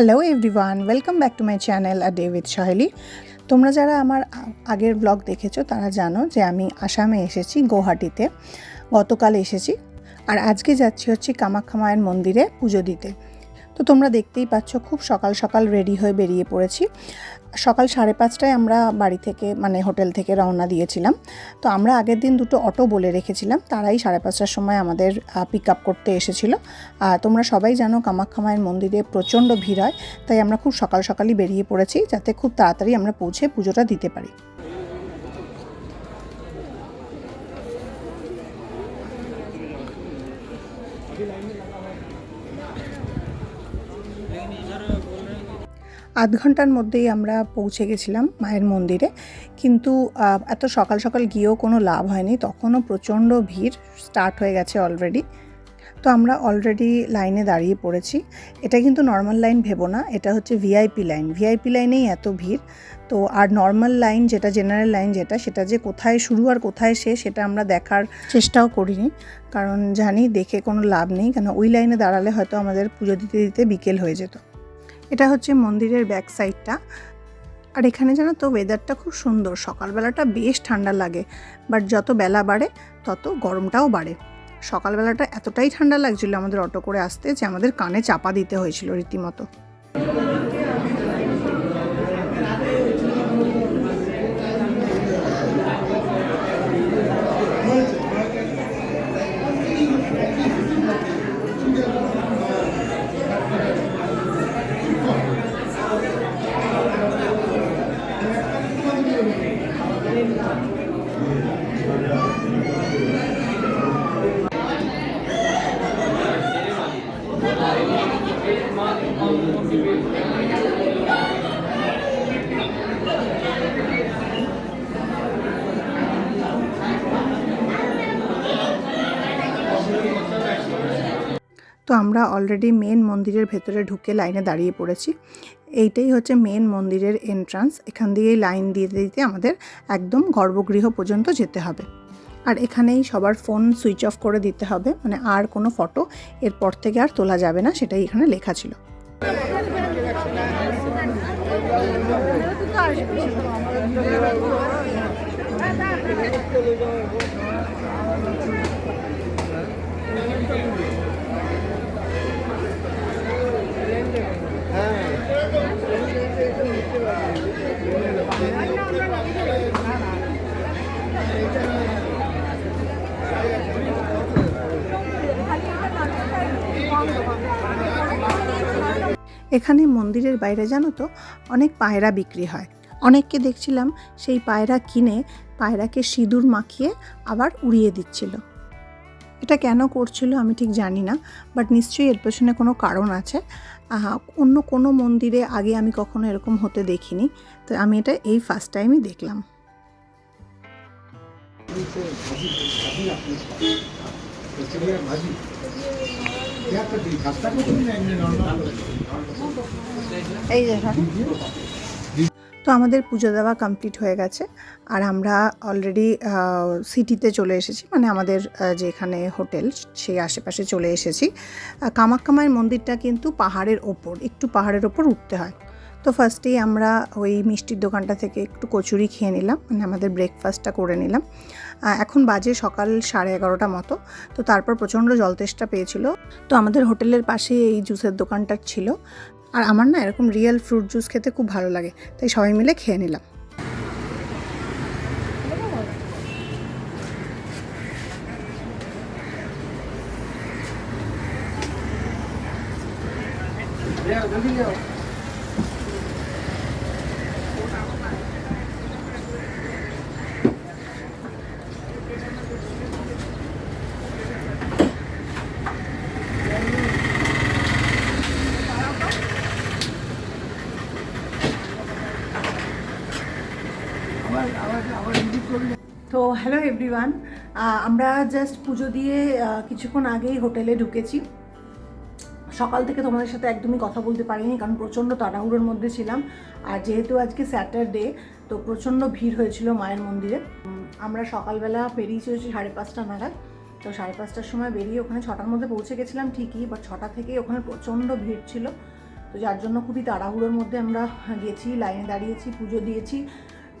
Hello everyone welcome back to my channel a day with Saheli তোমরা যারা আমার আগের ব্লগ দেখেছ, তারা জানো যে আমি আসামে এসেছি, গৌহাটিতে। গতকাল এসেছি। আর আজকে যাচ্ছি হচ্ছে কামাখ্যা মায়ের মন্দিরে পুজো দিতে। তো তোমরা দেখতেই পাচ্ছ, খুব সকাল সকাল রেডি হয়ে বেরিয়ে পড়েছি। সকাল সাড়ে পাঁচটায় আমরা বাড়ি থেকে মানে হোটেল থেকে রওনা দিয়েছিলাম। তো আমরা আগের দিন দুটো অটো বলে রেখেছিলাম, তারাই সাড়ে পাঁচটার সময় আমাদের পিক আপ করতে এসেছিল। আর তোমরা সবাই জানো কামাখ্যা মায়ের মন্দিরে প্রচণ্ড ভিড় হয়, তাই আমরা খুব সকাল সকালই বেরিয়ে পড়েছি, যাতে খুব তাড়াতাড়ি আমরা পৌঁছে পুজোটা দিতে পারি। আধ ঘণ্টার মধ্যেই আমরা পৌঁছে গেছিলাম মায়ের মন্দিরে। কিন্তু এত সকাল সকাল গিয়েও কোনো লাভ হয়নি। তখনও প্রচণ্ড ভিড় স্টার্ট হয়ে গেছে অলরেডি তো আমরা অলরেডি লাইনে দাঁড়িয়ে পড়েছি। এটা কিন্তু নর্মাল লাইন ভেবো না এটা হচ্ছে ভিআইপি লাইন ভিআইপি লাইনেই এত ভিড়। তো আর নর্মাল লাইন যেটা জেনারেল লাইন যেটা সেটা যে কোথায় শুরু আর কোথায় শেষ সেটা আমরা দেখার চেষ্টাও করিনি। কারণ জানি দেখে কোনো লাভ নেই। কেন ওই লাইনে দাঁড়ালে হয়তো আমাদের পুজো দিতে দিতে বিকেল হয়ে যেত। এটা হচ্ছে মন্দিরের ব্যাক সাইডটা আর এখানে জানো তো ওয়েদারটা খুব সুন্দর। সকালবেলাটা বেশ ঠান্ডা লাগে বাট যত বেলা বাড়ে, তত গরমটাও বাড়ে। সকালবেলাটা এতটাই ঠান্ডা লাগছিল আমাদের অটো করে আসতে যে আমাদের কানে চাপা দিতে হয়েছিল রীতিমতো। তো আমরা অলরেডি মেন মন্দিরের ভেতরে ঢুকে লাইনে দাঁড়িয়ে পড়েছি। এইটাই হচ্ছে মেন মন্দিরের এন্ট্রান্স এখান দিয়েই লাইন দিয়ে দিতে আমাদের একদম গর্ভগৃহ পর্যন্ত যেতে হবে। আর এখানেই সবার ফোন সুইচ অফ করে দিতে হবে। মানে আর কোনো ফটো এরপর থেকে আর তোলা যাবে না, সেটাই এখানে লেখা ছিল। এখানে মন্দিরের বাইরে জানো তো অনেক পায়রা বিক্রি হয়। অনেককে দেখছিলাম সেই পায়রা কিনে পায়রাকে সিঁদুর মাখিয়ে আবার উড়িয়ে দিচ্ছিল। এটা কেন করছিল আমি ঠিক জানি না বাট নিশ্চয়ই এর পেছনে কোনো কারণ আছে। অন্য কোনো মন্দিরে আগে আমি কখনো এরকম হতে দেখিনি, তো আমি এটা এই ফার্স্ট টাইমই দেখলাম। भाजी তো আমাদের পুজো দেওয়া কমপ্লিট হয়ে গেছে। আর আমরা অলরেডি সিটিতে চলে এসেছি মানে আমাদের যেখানে হোটেল সেই আশেপাশে চলে এসেছি। কামাক্কামায়ের মায়ের মন্দিরটা কিন্তু পাহাড়ের ওপর, একটু পাহাড়ের ওপর উঠতে হয়। তো ফার্স্টেই আমরা ওই মিষ্টির দোকানটা থেকে একটু কচুরি খেয়ে নিলাম মানে আমাদের ব্রেকফাস্টটা করে নিলাম। এখন বাজে সকাল সাড়ে এগারোটা মতো, তো তারপর প্রচণ্ড জলতেষ্টা পেয়েছিল। তো আমাদের হোটেলের পাশে এই জুসের দোকানটা ছিল। আর আমার না এরকম রিয়েল ফ্রুট জুস খেতে খুব ভালো লাগে, তাই সবাই মিলে খেয়ে নিলাম। তো হ্যালো এভরিওয়ান আমরা জাস্ট পুজো দিয়ে কিছুক্ষণ আগেই হোটেলে ঢুকেছি। সকাল থেকে তোমাদের সাথে একদমই কথা বলতে পারিনি, কারণ প্রচণ্ড তাড়াহুড়োর মধ্যে ছিলাম। আর যেহেতু আজকে স্যাটারডে তো প্রচণ্ড ভিড় হয়েছিল মায়ের মন্দিরে। আমরা সকালবেলা বেরিয়েছি হচ্ছে সাড়ে পাঁচটা নাগাদ। তো সাড়ে পাঁচটার সময় বেরিয়ে ওখানে ছটার মধ্যে পৌঁছে গেছিলাম ঠিকই বাট ছটা থেকেই ওখানে প্রচণ্ড ভিড় ছিল। তো যার জন্য খুবই তাড়াহুড়োর মধ্যে আমরা গেছি, লাইনে দাঁড়িয়েছি, পুজো দিয়েছি।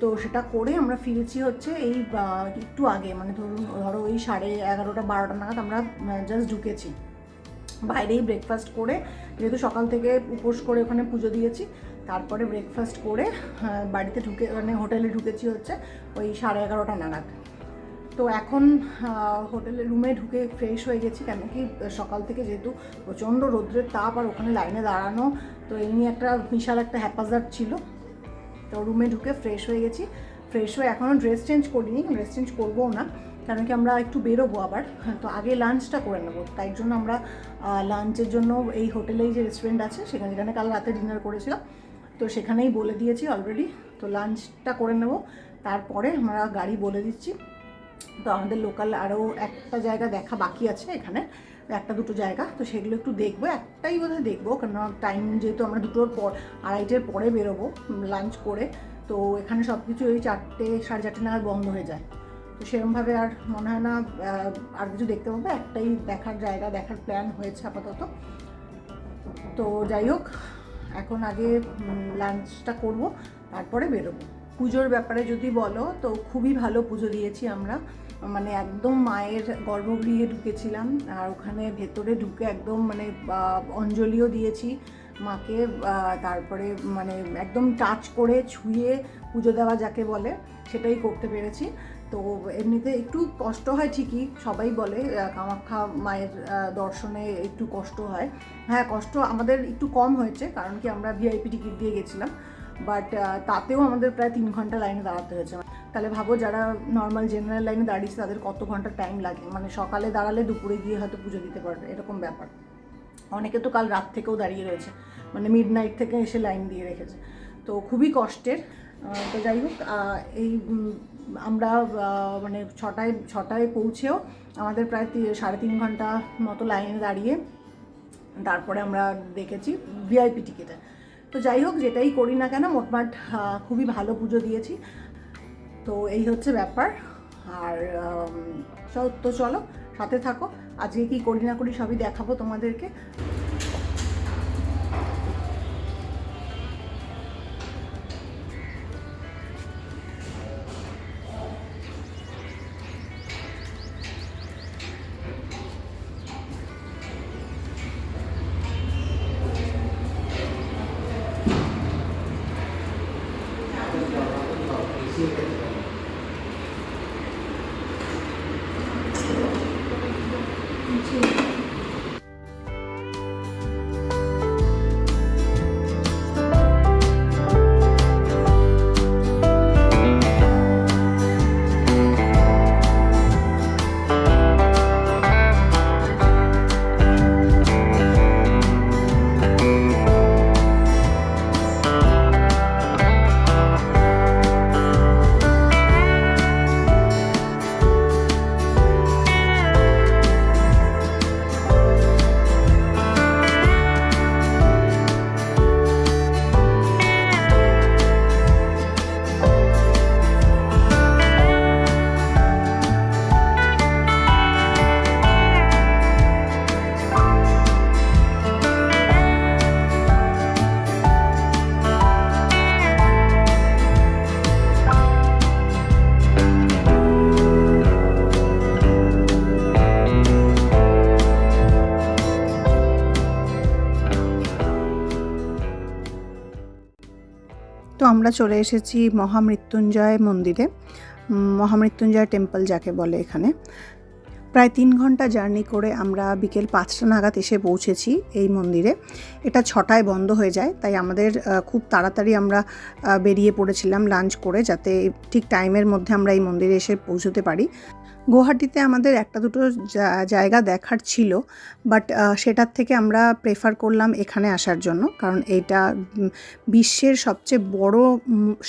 তো সেটা করে আমরা ফিরেছি হচ্ছে এই একটু আগে। মানে ধরুন, ধরো ওই সাড়ে এগারোটা, বারোটা নাগাদ আমরা জাস্ট ঢুকেছি। বাইরেই ব্রেকফাস্ট করে, যেহেতু সকাল থেকে উপোস করে ওখানে পুজো দিয়েছি, তারপরে ব্রেকফাস্ট করে বাড়িতে ঢুকে মানে হোটেলে ঢুকেছি হচ্ছে ওই সাড়ে এগারোটা নাগাদ। তো এখন হোটেলে, রুমে ঢুকে ফ্রেশ হয়ে গেছি, কেন কি সকাল থেকে যেহেতু প্রচণ্ড রৌদ্রের তাপ আর ওখানে লাইনে দাঁড়ানো, তো এই নিয়ে একটা বিশাল একটা হ্যাপাজার ছিল। তো রুমে ঢুকে ফ্রেশ হয়ে গেছি। ফ্রেশ হয়ে এখনও ড্রেস চেঞ্জ করিনি ড্রেস চেঞ্জ করবোও না। কারণ কি আমরা একটু বেরোবো আবার। তো আগে লাঞ্চটা করে নেব। তাই জন্য আমরা লাঞ্চের জন্য এই হোটেলেই যে রেস্টুরেন্ট আছে, সেখানে যেখানে কাল রাতে ডিনার করেছিলাম, তো সেখানেই বলে দিয়েছি অলরেডি তো লাঞ্চটা করে নেব। তারপরে আমরা গাড়ি বলে দিচ্ছি। তো আমাদের লোকাল আরও একটা জায়গা দেখা বাকি আছে এখানে। একটা দুটো জায়গা, তো সেগুলো একটু দেখব, একটাই বোধহয় দেখব কেন টাইম যেহেতু আমরা দুটোর পর, আড়াইটের পরে বেরোবো লাঞ্চ করে, তো এখানে সব কিছু ওই চারটে, সাড়ে চারটে নাগাদ বন্ধ হয়ে যায়। তো সেরকমভাবে আর মনে হয় না আর কিছু দেখতে পাবো, একটাই দেখার জায়গা, দেখার প্ল্যান হয়েছে আপাতত। তো যাই হোক, এখন আগে লাঞ্চটা করব, তারপরে বেরোবো। পুজোর ব্যাপারে যদি বলো, তো খুবই ভালো পুজো দিয়েছি আমরা। মানে একদম মায়ের গর্ভগৃহে ঢুকেছিলাম আর ওখানে ভেতরে ঢুকে একদম মানে অঞ্জলিও দিয়েছি মাকে তারপরে মানে একদম টাচ করে ছুঁয়ে পুজো দেওয়া যাকে বলে সেটাই করতে পেরেছি। তো এমনিতে একটু কষ্ট হয় ঠিকই, সবাই বলে কামাখ্যা মায়ের দর্শনে একটু কষ্ট হয়। হ্যাঁ কষ্ট আমাদের একটু কম হয়েছে কারণ কি আমরা ভিআইপি টিকিট দিয়ে গেছিলাম। বাট তাতেও আমাদের প্রায় তিন ঘণ্টা লাইনে দাঁড়াতে হয়েছে। তাহলে ভাবো যারা নর্মাল জেনারেল লাইনে দাঁড়িয়েছে, তাদের কত ঘণ্টা টাইম লাগে? মানে সকালে দাঁড়ালে দুপুরে গিয়ে হয়তো পুজো দিতে পারবে, এরকম ব্যাপার। অনেকে তো কাল রাত থেকেও দাঁড়িয়ে রয়েছে মানে মিড নাইট থেকে এসে লাইন দিয়ে রেখেছে। তো খুবই কষ্টের। তো যাই হোক এই আমরা মানে ছটায় ছটায় পৌঁছেও আমাদের প্রায় সাড়ে তিন ঘণ্টা মতো লাইনে দাঁড়িয়ে তারপরে আমরা দেখেছি ভিআইপি টিকিটে তো যাই হোক, যেটাই করি না কেন, মোটমাট খুবই ভালো পুজো দিয়েছি। তো এই হচ্ছে ব্যাপার। আর তো চলো, সাথে থাকো। আজকে কি করি না করি সবই দেখাবো তোমাদেরকে। আমরা চলে এসেছি মহামৃত্যুঞ্জয় মন্দিরে। মহামৃত্যুঞ্জয় টেম্পল যাকে বলে এখানে। প্রায় তিন ঘণ্টা জার্নি করে আমরা বিকেল পাঁচটা নাগাদ এসে পৌঁছেছি এই মন্দিরে। এটা ছটায় বন্ধ হয়ে যায়, তাই আমাদের খুব তাড়াতাড়ি আমরা বেরিয়ে পড়েছিলাম লাঞ্চ করে যাতে ঠিক টাইমের মধ্যে আমরা এই মন্দিরে এসে পৌঁছতে পারি। গুয়াহাটিতে আমাদের একটা দুটো জায়গা দেখার ছিল, বাট সেটার থেকে আমরা প্রেফার করলাম এখানে আসার জন্য, কারণ এটা বিশ্বের সবচেয়ে বড়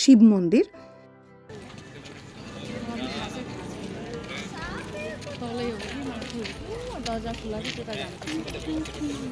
শিব মন্দির। तलै हो? कि माथि दर्जा खुला चाहिँ त्यता जान्छ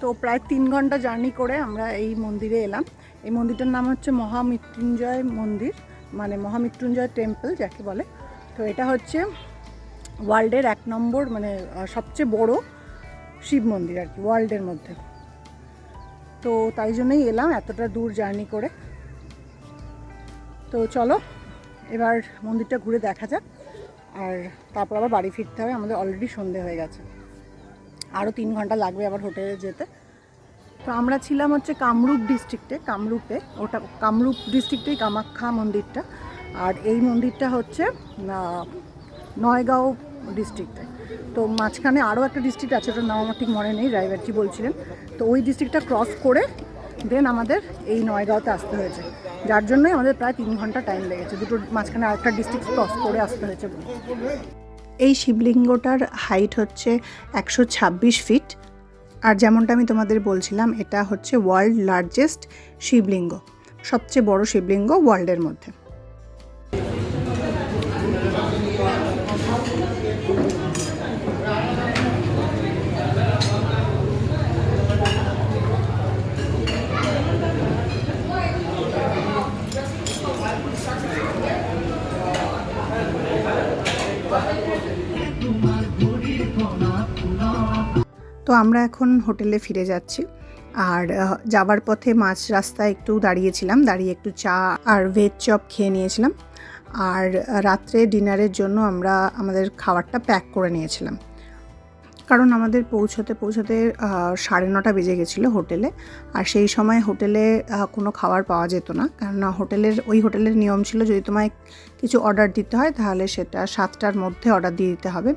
তো প্রায় তিন ঘণ্টা জার্নি করে আমরা এই মন্দিরে এলাম। এই মন্দিরটার নাম হচ্ছে মহামৃত্যুঞ্জয় মন্দির মানে মহামৃত্যুঞ্জয় টেম্পল যাকে বলে। তো এটা হচ্ছে ওয়ার্ল্ডের এক নম্বর মানে সবচেয়ে বড় শিব মন্দির আর কি, ওয়ার্ল্ডের মধ্যে। তো তাই জন্যই এলাম এতটা দূর জার্নি করে। তো চলো, এবার মন্দিরটা ঘুরে দেখা যাক। আর তারপর আবার বাড়ি ফিরতে হবে, আমাদের অলরেডি সন্ধে হয়ে গেছে। আরও তিন ঘণ্টা লাগবে আবার হোটেলে যেতে। তো আমরা ছিলাম হচ্ছে কামরূপ ডিস্ট্রিক্টে কামরূপে। ওটা কামরূপ ডিস্ট্রিক্টেই কামাখ্যা মন্দিরটা। আর এই মন্দিরটা হচ্ছে নয়গাঁও ডিস্ট্রিক্টে তো মাঝখানে আরও একটা ডিস্ট্রিক্ট আছে, ওটার নাম আমার ঠিক মনে নেই, ড্রাইভারজি বলছিলেন। তো ওই ডিস্ট্রিক্টটা ক্রস করে দেন আমাদের এই নয়গাঁওতে আসতে হয়েছে। যার জন্যই আমাদের প্রায় তিন ঘণ্টা টাইম লেগেছে। দুটো মাঝখানে আরেকটা ডিস্ট্রিক্ট ক্রস করে আসতে হয়েছে বলে। এই শিবলিঙ্গটার হাইট হচ্ছে একশো ছাব্বিশ ফিট আর যেমনটা আমি তোমাদের বলছিলাম, এটা হচ্ছে ওয়ার্ল্ড লার্জেস্ট শিবলিঙ্গ, সবচেয়ে বড় শিবলিঙ্গ ওয়ার্ল্ডের মধ্যে। তো আমরা এখন হোটেলে ফিরে যাচ্ছি। আর যাবার পথে মাঝ রাস্তায় একটু দাঁড়িয়েছিলাম, দাঁড়িয়ে একটু চা আর ভেজ চপ খেয়ে নিয়েছিলাম। আর রাত্রে ডিনারের জন্য আমরা আমাদের খাবারটা প্যাক করে নিয়েছিলাম। কারণ আমাদের পৌঁছতে পৌঁছতে সাড়ে নটা বেজে গেছিল হোটেলে। আর সেই সময় হোটেলে কোনো খাবার পাওয়া যেত না। কেননা হোটেলের, ওই হোটেলের নিয়ম ছিল যদি তোমায় কিছু অর্ডার দিতে হয়, তাহলে সেটা সাতটার মধ্যে অর্ডার দিয়ে দিতে হবে।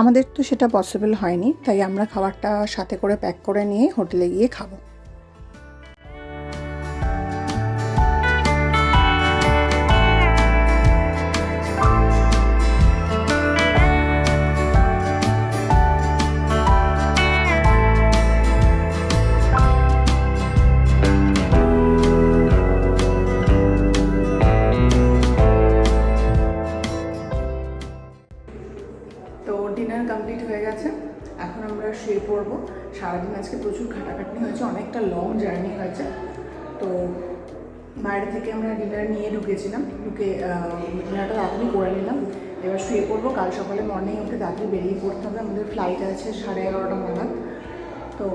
আমাদের তো সেটা পসিবল হয়নি, তাই আমরা খাবারটা সাথে করে প্যাক করে নিয়ে হোটেলে গিয়ে খাব। থেকে আমরা ডিনার নিয়ে ঢুকেছিলাম। ঢুকে ডিনারটা তাড়াতাড়ি করে নিলাম। এবার শুয়ে পড়ব। কাল সকালে মর্নিং উঠে তাড়াতাড়ি বেরিয়ে পড়তে হবে। আমাদের ফ্লাইট আছে সাড়ে এগারোটা নাগাদ। তো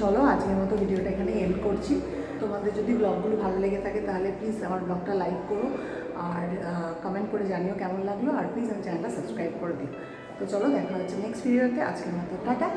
চলো, আজকের মতো ভিডিওটা এখানে এন্ড করছি। তোমাদের যদি ব্লগগুলো ভালো লেগে থাকে, তাহলে প্লিজ আমার ব্লগটা লাইক করো। আর কমেন্ট করে জানিও কেমন লাগল। আর প্লিজ আমার চ্যানেলটা সাবস্ক্রাইব করে দিও। তো চলো, দেখা হচ্ছে নেক্সট ভিডিওতে আজকের মতো, টাটা।